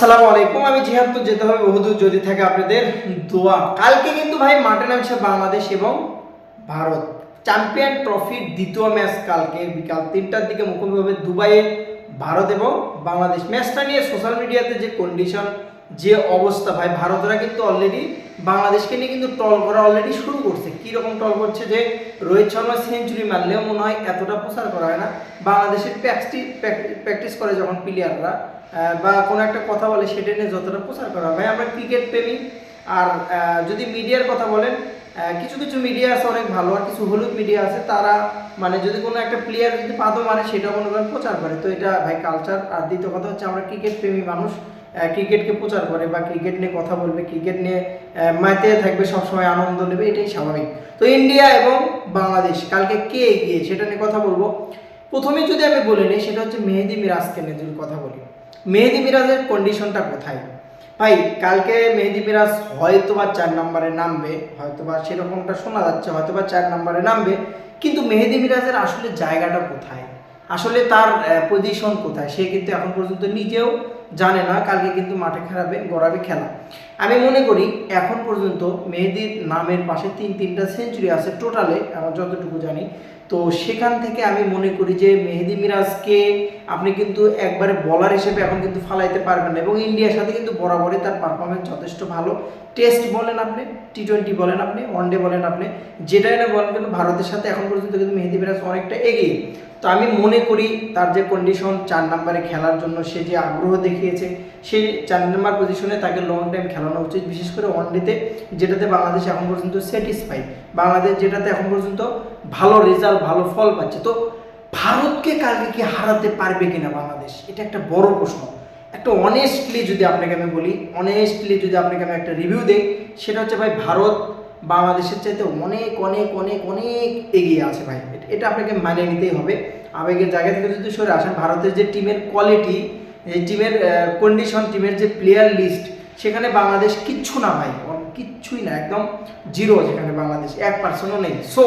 আসসালামু আলাইকুম। আমি জিহাদপুর যেতে হবে। বহুদূর যদি থাকে আপনাদের দোয়া। কালকে কিন্তু ভাই মাঠে নামছে বাংলাদেশ এবং ভারত। চ্যাম্পিয়ন ট্রফির দ্বিতীয় ম্যাচ কালকে বিকাল তিনটার দিকে মুখোমুখি হবে দুবাইয়ে ভারত এবং বাংলাদেশ। ম্যাচটা নিয়ে সোশ্যাল মিডিয়াতে যে কন্ডিশন যে অবস্থা ভাই, ভারতরা কিন্তু অলরেডি বাংলাদেশকে নিয়ে কিন্তু টল করা অলরেডি শুরু করছে। কীরকম টল করছে যে, রোহিত শর্মা সেঞ্চুরি মারলেও মনে হয় এতটা প্রচার করা হয় না। বাংলাদেশের প্র্যাকটিস প্র্যাকটিস করে যখন প্লেয়াররা বা কোনো একটা কথা বলে সেটা নিয়ে যতটা প্রচার করা হয়। আমরা ক্রিকেট প্রেমী। আর যদি মিডিয়ার কথা বলেন কিছু কিছু মিডিয়া আছে অনেক ভালো আর কিছু হলুদ মিডিয়া আছে। তারা মানে যদি কোনো একটা প্লেয়ার যদি পাদও মারে সেটা মনে করেন প্রচার করে। তো এটা ভাই কালচার আর দ্বিতীয় কথা হচ্ছে আমরা ক্রিকেট প্রেমী মানুষ। ক্রিকেটকে প্রচার করে বা ক্রিকেট নিয়ে কথা বলবে ক্রিকেট নিয়ে মাইতে থাকবে, সবসময় আনন্দ নেবে, এটাই স্বাভাবিক। তো ইন্ডিয়া এবং বাংলাদেশ, কালকে কে এগিয়ে, সেটা নিয়ে কথা বলব। প্রথমে যদি আমি বলে নিই, সেটা হচ্ছে মেহেদি মিরাজকে নিয়ে যদি কথা বলি। মেহেদি মিরাজের কন্ডিশনটা কোথায়? ভাই, কালকে মেহেদি মিরাজ হয়তো বা চার নম্বরে নামবে হয়তো বা সেরকমটা শোনা যাচ্ছে হয়তো বা চার নম্বরে নামবে, কিন্তু মেহেদি মিরাজের আসলে জায়গাটা কোথায়? আসলে তার পজিশন কোথায়? সে কিন্তু এখন পর্যন্ত নিজেও জানে না, কালকে কিন্তু মাঠে খেলাবে, গড়াবে খেলা। আমি মনে করি এখন পর্যন্ত মেহেদির নামের পাশে তিন তিনটা সেঞ্চুরি আছে টোটালে আমার যতটুকু জানি। তো সেখান থেকে আমি মনে করি যে মেহেদি মিরাজকে আপনি কিন্তু একবারে বলার হিসেবে এখন কিন্তু ফালাইতে পারবেন না। এবং ইন্ডিয়ার সাথে কিন্তু বরাবরই তার পারফরমেন্স যথেষ্ট ভালো। টেস্ট বলেন আপনি টি টোয়েন্টি বলেন আপনি ওয়ানডে বলেন আপনি, যেটাই না বলেন কিন্তু ভারতের সাথে এখন পর্যন্ত কিন্তু মেহেদি মিরাজ অনেকটা এগিয়ে। তো আমি মনে করি তার যে কন্ডিশন চার নাম্বারে খেলার জন্য সে যে আগ্রহ দেখিয়েছে সেই চার নাম্বার পজিশনে তাকে লং টাইম খেলানো উচিত। বিশেষ করে ওয়ানডেতে যেটাতে বাংলাদেশ এখন পর্যন্ত স্যাটিসফাই বাংলাদেশ যেটাতে এখন পর্যন্ত ভালো রেজাল্ট ভালো ফল পাচ্ছে। তো ভারতকে কালকে কি হারাতে পারবে কিনা বাংলাদেশ? এটা একটা বড় প্রশ্ন। একটা অনেস্টলি যদি আপনাকে আমি বলি অনেস্টলি যদি আপনাকে আমি একটা রিভিউ দিই, সেটা হচ্ছে ভাই ভারত বাংলাদেশের চাইতে অনেক অনেক অনেক অনেক এগিয়ে আছে ভাই। এটা আপনাকে মানিয়ে নিতেই হবে। আবেগের জায়গা থেকে যদি সরে আসেন, ভারতের যে টিমের কোয়ালিটি এই টিমের কন্ডিশন টিমের যে প্লেয়ার লিস্ট সেখানে বাংলাদেশ কিচ্ছু না ভাই। কিচ্ছুই না, একদম জিরো যেখানে বাংলাদেশ, এক পার্সেন্টও নেই। সো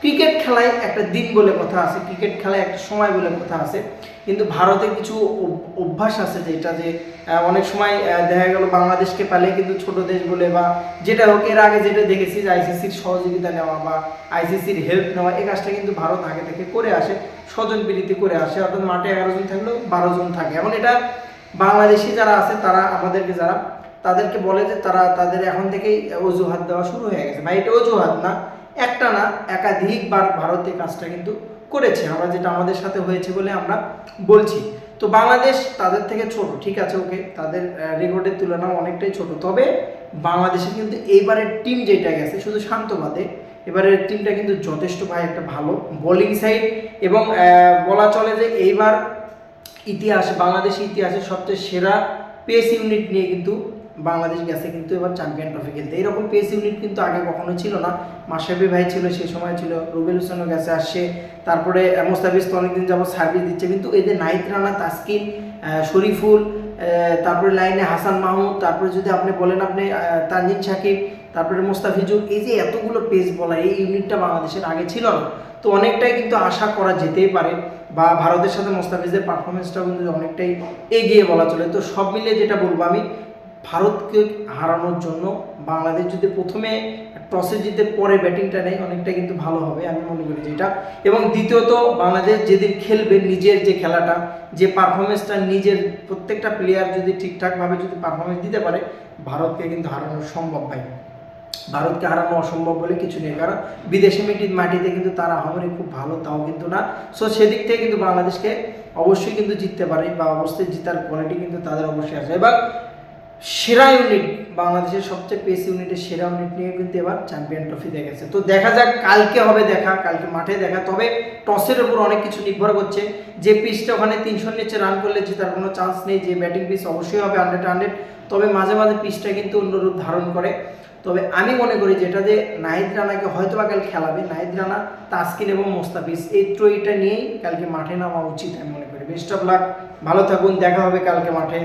ক্রিকেট খেলায় একটা দিন বলে কথা আছে, ক্রিকেট খেলায় একটা সময় বলে কথা আছে। কিন্তু ভারতে কিছু অভ্যাস আছে যেটা যে অনেক সময় দেখা গেল বাংলাদেশকে পেলে কিন্তু ছোট দেশ বলে বা যেটা হোক, এর আগে যেটা দেখেছি যে আইসিসির সহযোগিতা নেওয়া বা আইসিসির হেল্প নেওয়া, এই কাজটা কিন্তু ভারত আগে থেকে করে আসে, স্বজন প্রীতি করে আসে। অর্থাৎ মাঠে এগারো জন থাকলেও বারো জন থাকে। এখন এটা বাংলাদেশি যারা আছে, তারা আমাদেরকে যারা, তাদেরকে বলে যে তারা, তাদের এখন থেকেই অজুহাত দেওয়া শুরু হয়ে গেছে। ভাই, এটা অজুহাত না। একটা না একাধিকবার ভারতে কাজটা কিন্তু করেছে। আমরা যেটা আমাদের সাথে হয়েছে বলে আমরা বলছি। তো বাংলাদেশ তাদের থেকে ছোট, ঠিক আছে, ওকে? তাদের রেকর্ডের তুলনায় অনেকটাই ছোট। তবে বাংলাদেশে কিন্তু এইবারের টিম যেটা গেছে, শুধু শান্তবাদে, এবারের টিমটা কিন্তু যথেষ্ট ভাই একটা ভালো বোলিং সাইড এবং বলা চলে যে এইবার ইতিহাস, বাংলাদেশ ইতিহাসের সবচেয়ে সেরা পেস ইউনিট নিয়ে কিন্তু বাংলাদেশ গেছে কিন্তু এবার চ্যাম্পিয়ন ট্রফি খেলতে। এরকম পেস ইউনিট কিন্তু আগে কখনো ছিল না। মাসাবি ভাই ছিল, সে সময় ছিল। রুবেল হোসেনও গেছে, আসছে। তারপরে মোস্তাফিজ তো অনেকদিন যাবত সার্ভিস দিচ্ছে। কিন্তু এদের নাইট রানা তাসকিন শরীফুল তারপরে লাইনে হাসান মাহমুদ, তারপরে যদি আপনি বলেন আপনি তানজিদ সাকিব তারপরে মোস্তাফিজুর, এই যে এতগুলো পেস বলা এই ইউনিটটা বাংলাদেশের আগে ছিল না। তো অনেকটাই কিন্তু আশা করা যেতেই পারে বা ভারতের সাথে মোস্তাফিজের পারফরমেন্সটাও কিন্তু অনেকটাই এগিয়ে বলা চলে। তো সব মিলিয়ে যেটা বলব আমি ভারতকে হারানোর জন্য বাংলাদেশ যদি প্রথমে টসে জিতে পরে ব্যাটিংটা নেয়, অনেকটা কিন্তু ভালো হবে, আমি মনে করি যেটা এবং দ্বিতীয়ত, বাংলাদেশ যেদিন খেলবে নিজের যে খেলাটা, যে পারফরমেন্সটা নিজের প্রত্যেকটা প্লেয়ার যদি ঠিকঠাকভাবে যদি পারফরমেন্স দিতে পারে, ভারতকে কিন্তু হারানো সম্ভব ভাই। ভারতকে হারানো অসম্ভব বলে কিছু নেই, কারণ বিদেশি মাটির মাটিতে কিন্তু তারা আহামরি খুব ভালো, তাও কিন্তু না। সো সেদিক থেকে কিন্তু বাংলাদেশকে অবশ্যই কিন্তু জিততে পারে, বা অবশ্যই জিতার কোয়ালিটি কিন্তু তাদের অবশ্যই আছে। এবার সেরা ইউনিট বাংলাদেশের সবচেয়ে পেস ইউনিটের সেরা ইউনিট নিয়ে কিন্তু এবার চ্যাম্পিয়ন ট্রফি দেখেছে তো দেখা যাক, কালকে হবে দেখা, কালকে মাঠে দেখা। তবে টসের উপর অনেক কিছু নির্ভর করছে। যে পিচটা ওখানে তিনশোর নিচে রান করলে জেতার কোনো চান্স নেই, যে ব্যাটিং পিচ অবশ্যই হবে হান্ড্রেড হান্ড্রেড তবে মাঝে মাঝে পিচটা কিন্তু অন্য রূপ ধারণ করে। তবে আমি মনে করি যেটা যে নাহিদ রানাকে হয়তো বা কাল খেলাবে, নাহিদ রানা, তাসকিন এবং মোস্তাফিজ, এই ত্রয়ীটা নিয়েই কালকে মাঠে নামা উচিত আমি মনে করি। বেস্ট অফ লাক ভালো থাকুন, দেখা হবে কালকে মাঠে।